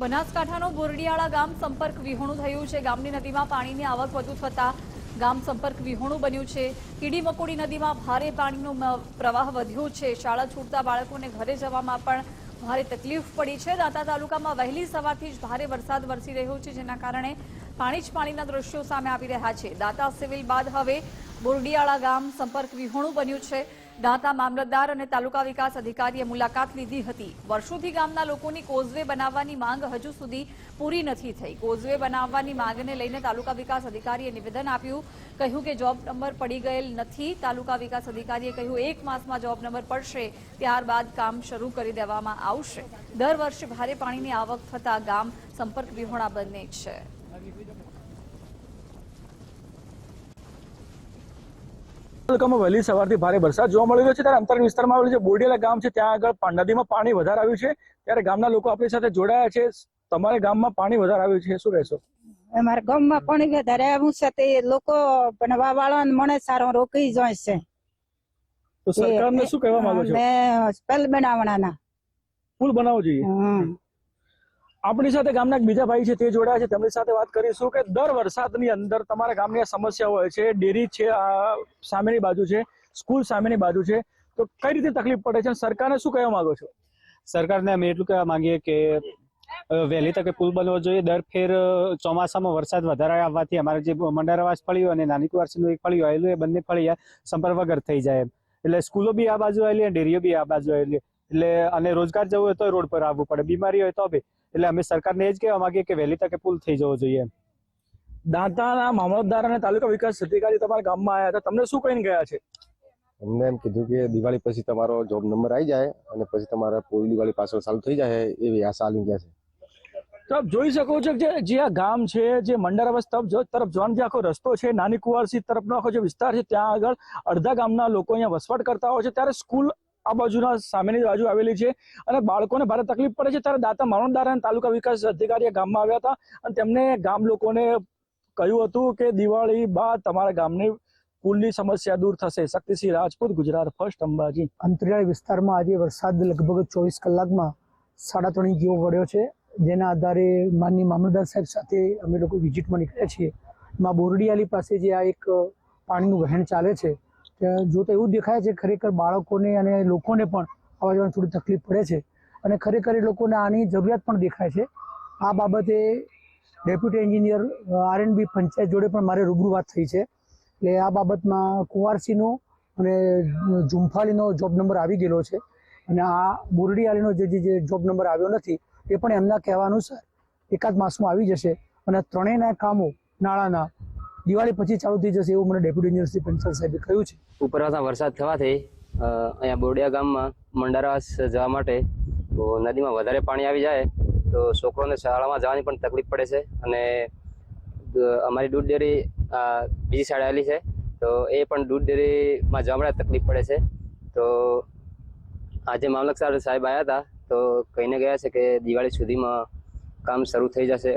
બનાસકાંઠાનું બોરડીયાળા ગામ સંપર્ક વિહોણું થયું છે. ગામની નદીમાં પાણીની આવક વધુ થતા ગામ સંપર્ક વિહોણું બન્યું છે. કીડી મકોડી નદીમાં ભારે પાણીનો પ્રવાહ વધ્યો છે. શાળા છૂટતા બાળકોને ઘરે જવામાં પણ ભારે તકલીફ પડી છે. દાંતા તાલુકામાં વહેલી સવારથી જ ભારે વરસાદ વરસી રહ્યો છે, જેના કારણે પાણી જ પાણીના દ્રશ્યો સામે આવી રહ્યા છે. દાંતા સિવિલ બાદ હવે બોરડીયાળા ગામ સંપર્ક વિહોણું બન્યું છે. દાંતા મામલતદાર અને તાલુકા વિકાસ અધિકારીએ મુલાકાત લીધી હતી. વર્ષોથી ગામના લોકોની કોઝવે બનાવવાની માંગ હજુ સુધી પૂરી નથી થઈ. કોઝવે બનાવવાની માંગને લઈને તાલુકા વિકાસ અધિકારીએ નિવેદન આપ્યું. કહ્યું કે જોબ નંબર પડી ગયેલ નથી. તાલુકા વિકાસ અધિકારીએ કહ્યું, એક માસમાં જોબ નંબર પડશે, ત્યારબાદ કામ શરૂ કરી દેવામાં આવશે. દર વર્ષે ભારે પાણીની આવક થતાં ગામ સંપર્ક વિહોણા બને છે. તાલુકામાં વહેલી સવારથી ભારે વરસાદ જોવા મળી રહ્યો છે. ત્યારે અંતરિયાળ વિસ્તારમાં આવેલું જે બોરડિયાલા ગામ છે ત્યાં આગળ નદીમાં પાણી વધારે આવ્યું છે. ત્યારે ગામના લોકો આપણી સાથે જોડાયા છે. તમારે ગામમાં પાણી વધારે આવ્યું છે શું કહેશો? અમારા ગામમાં પાણી વધારે આવ્યું છે તે લોકો ભણવા વાળા મને સારો રોકી જાય છે. તો સરકારને શું કહેવા માંગો છો? મેં સ્પેલ બનાવવાના. પુલ બનાવવો જોઈએ. આપણી સાથે ગામના બીજા ભાઈ છે, તે જોડાયા છે. તેમની સાથે વાત કરીશું કે દર વરસાદની અંદર તમારા ગામની સમસ્યા હોય છે, ડેરી છે, આ સામેની બાજુ છે, સ્કૂલ સામેની બાજુ છે, તો કઈ રીતે તકલીફ પડે છે સરકારને શું કહેવા માંગો છો? સરકારને અમે એટલું કહેવા માંગીએ કે વહેલી તકે પુલ બનવો જોઈએ. દર ફેર ચોમાસામાં વરસાદ વધારે આવવાથી અમારે જે મંડારવાસ ફળ્યું અને નાની કુવારસીનું એક ફળ્યું આવેલું એ બંને ફળિયા સંપર્ક વગર થઈ જાય એટલે સ્કૂલો બી આ બાજુ આવેલી અને ડેરીઓ બી આ બાજુ આવેલી. એટલે અને રોજગાર જવું હોય તો રોડ પર આવવું પડે. બીમારી હોય તો બી. એટલે અમે સરકારને એ જ કહેવા માંગીએ કે વહેલી તકે પુલ થઈ જવો જોઈએ. દાંતાના મામલતદાર અને તાલુકા વિકાસ અધિકારી તમારા ગામમાં આવ્યા હતા. તમને શું કહીને ગયા છે? અમને એમ કીધું કે દિવાળી પછી તમારો જોબ નંબર આવી જાય અને પછી તમારા પૂરી દિવાળી પાછળ ચાલુ થઈ જાય એવી આશા આલી ગયા છે. તો આપ જોઈ શકો છો કે જે- આ ગામ છે જે મંડારાવાસ તરફ તરફ જવાનો જે આખો રસ્તો છે નાની કુવારસી તરફનો આખો જે વિસ્તાર છે ત્યાં આગળ અડધા ગામના લોકો અહીંયા વસવાટ કરતા હોય છે. ત્યારે સ્કૂલ આ બાજુના સામેની બાજુ આવેલી છે અને બાળકોને ભારે તકલીફ પડે છે. ત્યારે દાતા મામલતદાર અને તાલુકા વિકાસ અધિકારી ગામમાં આવ્યા હતા અને તેમને ગામ લોકોને કહ્યું હતું કે દિવાળી બાદ તમારા ગામની પુલની સમસ્યા દૂર થશે. શક્તિસિંહ રાજપૂત, ગુજરાત ફર્સ્ટ અંબાજી. અંતરિયાળ વિસ્તારમાં આજે વરસાદ લગભગ ચોવીસ કલાકમાં સાડા ત્રણ જેવો પડ્યો છે. જેના આધારે માનની મામલતદાર સાહેબ સાથે અમે લોકો વિઝિટમાં નીકળ્યા છીએ. માં બોરડીયાલી પાસે જે આ એક પાણીનું વહેણ ચાલે છે ત્યાં તો એવું દેખાય છે ખરેખર બાળકોને અને લોકોને પણ આવવા જવાની થોડી તકલીફ પડે છે. અને ખરેખર એ લોકોને આની જરૂરિયાત પણ દેખાય છે. આ બાબતે deputy engineer R and B panchayat જોડે પણ મારે રૂબરૂ વાત થઈ છે. એટલે આ બાબતમાં કુંવારસીનો અને ઝુંફાળીનો જોબ નંબર આવી ગયેલો છે. અને આ બોરડીયાળીનો જે, જે- જે જોબ નંબર આવ્યો નથી, એ પણ એમના કહેવા અનુસાર એકાદ માસમાં આવી જશે અને ત્રણેયના કામો નાણાંના દિવાળી પછી ચાલુ થઈ જશે એવું મને ડેપ્યુટી એન્જિનિયર પ્રિન્સિપલ સાહેબે કહ્યું છે. ઉપરવાસના વરસાદ થવાથી અહીંયા બોરડિયા ગામમાં મંડારાવાસ જવા માટે તો નદીમાં વધારે પાણી આવી જાય, તો છોકરોને શાળામાં જવાની પણ તકલીફ પડે છે અને અમારી દૂધ ડેરી બીજી સાઈડ આવેલી છે, તો એ પણ દૂધ ડેરીમાં જવા માટે તકલીફ પડે છે. તો આજે મામલતદાર સાહેબ આવ્યા હતા, તો કહીને ગયા છે કે દિવાળી સુધીમાં કામ શરૂ થઈ જશે